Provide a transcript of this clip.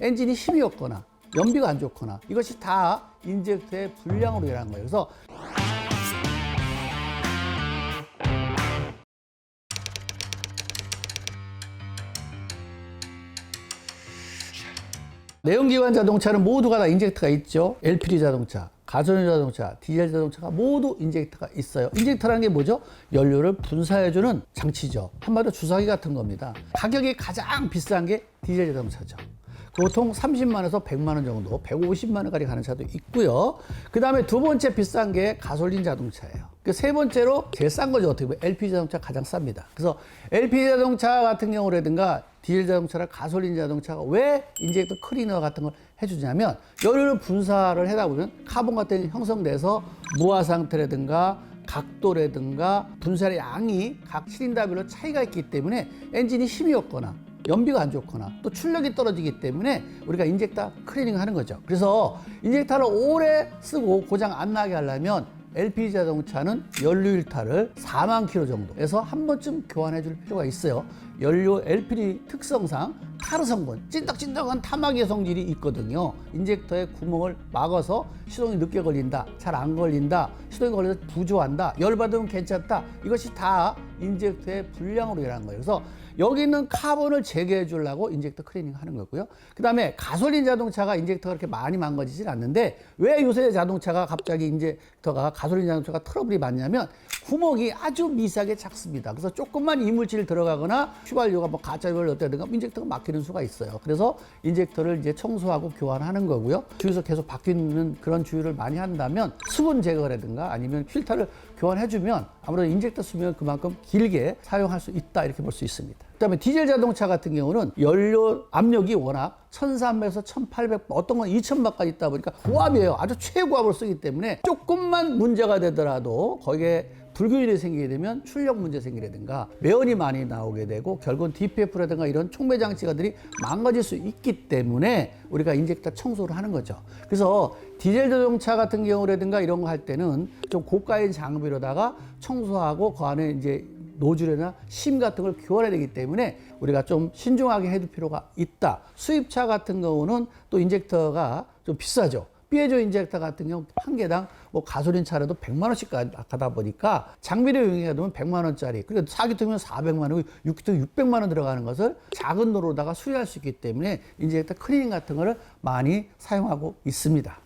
엔진이 힘이 없거나 연비가 안 좋거나 이것이 다 인젝터의 불량으로 일어난 거예요. 그래서 내연기관 자동차는 모두가 다 인젝터가 있죠. LPG 자동차, 가솔린 자동차, 디젤 자동차가 모두 인젝터가 있어요. 인젝터라는 게 뭐죠? 연료를 분사해주는 장치죠. 한마디로 주사기 같은 겁니다. 가격이 가장 비싼 게 디젤 자동차죠. 보통 30만원에서 100만원 정도, 150만원까지 가는 차도 있고요. 그 다음에 두 번째 비싼 게 가솔린 자동차예요. 그 세 번째로 제일 싼 거죠. 어떻게 보면 LPG 자동차 가장 쌉니다. 그래서 LPG 자동차 같은 경우라든가 디젤 자동차나 가솔린 자동차가 왜 인젝터 클리너 같은 걸 해주냐면 연료를 분사를 하다 보면 카본 같은 게 형성돼서 무화 상태라든가 각도라든가 분사의 양이 각 시린더별로 차이가 있기 때문에 엔진이 힘이 없거나 연비가 안 좋거나 또 출력이 떨어지기 때문에 우리가 인젝터 클리닝 하는 거죠. 그래서 인젝터를 오래 쓰고 고장 안 나게 하려면 LPG 자동차는 연료 일타를 4만 킬로 정도에서 한 번쯤 교환해 줄 필요가 있어요. 연료 LPG 특성상 타르 성분, 찐득찐득한 타막의 성질이 있거든요. 인젝터의 구멍을 막아서 시동이 늦게 걸린다, 잘 안 걸린다, 시동이 걸려서 부조한다, 열받으면 괜찮다. 이것이 다 인젝터의 불량으로 일어난 거예요. 그래서 여기 있는 카본을 재개해 주려고 인젝터 클리닝 하는 거고요. 그 다음에 가솔린 자동차가 인젝터가 그렇게 많이 망가지질 않는데 왜 요새 자동차가 갑자기 인젝터가 가솔린 자동차가 트러블이 많냐면 구멍이 아주 미세하게 작습니다. 그래서 조금만 이물질 들어가거나 휘발유가 뭐 가짜유를 어떻게든가 인젝터가 막히는 수가 있어요. 그래서 인젝터를 이제 청소하고 교환하는 거고요. 주유소 계속 바뀌는 그런 주유를 많이 한다면 수분 제거라든가 아니면 필터를 교환해주면 아무래도 인젝터 수명을 그만큼 길게 사용할 수 있다 이렇게 볼 수 있습니다. 그다음에 디젤 자동차 같은 경우는 연료 압력이 워낙 1300에서 1800 어떤 건 2000바까지 있다 보니까 고압이에요. 아주 최고압을 쓰기 때문에 조금만 문제가 되더라도 거기에 불균일이 생기게 되면 출력 문제 생기라든가 매연이 많이 나오게 되고 결국은 DPF라든가 이런 촉매 장치가들이 망가질 수 있기 때문에 우리가 인젝터 청소를 하는 거죠. 그래서 디젤 자동차 같은 경우라든가 이런 거 할 때는 좀 고가의 장비로다가 청소하고 그 안에 이제 노즐이나 심 같은 걸 교환해야 되기 때문에 우리가 좀 신중하게 해둘 필요가 있다. 수입차 같은 경우는 또 인젝터가 좀 비싸죠. 피에조 인젝터 같은 경우 한 개당 뭐 가솔린 차라도 100만 원씩 가- 가다 보니까 장비를 이용해 두면 100만 원짜리 그리고 4기통이면 400만 원, 6기통 600만 원 들어가는 것을 작은 노로다가 수리할 수 있기 때문에 인젝터 클리닝 같은 거를 많이 사용하고 있습니다.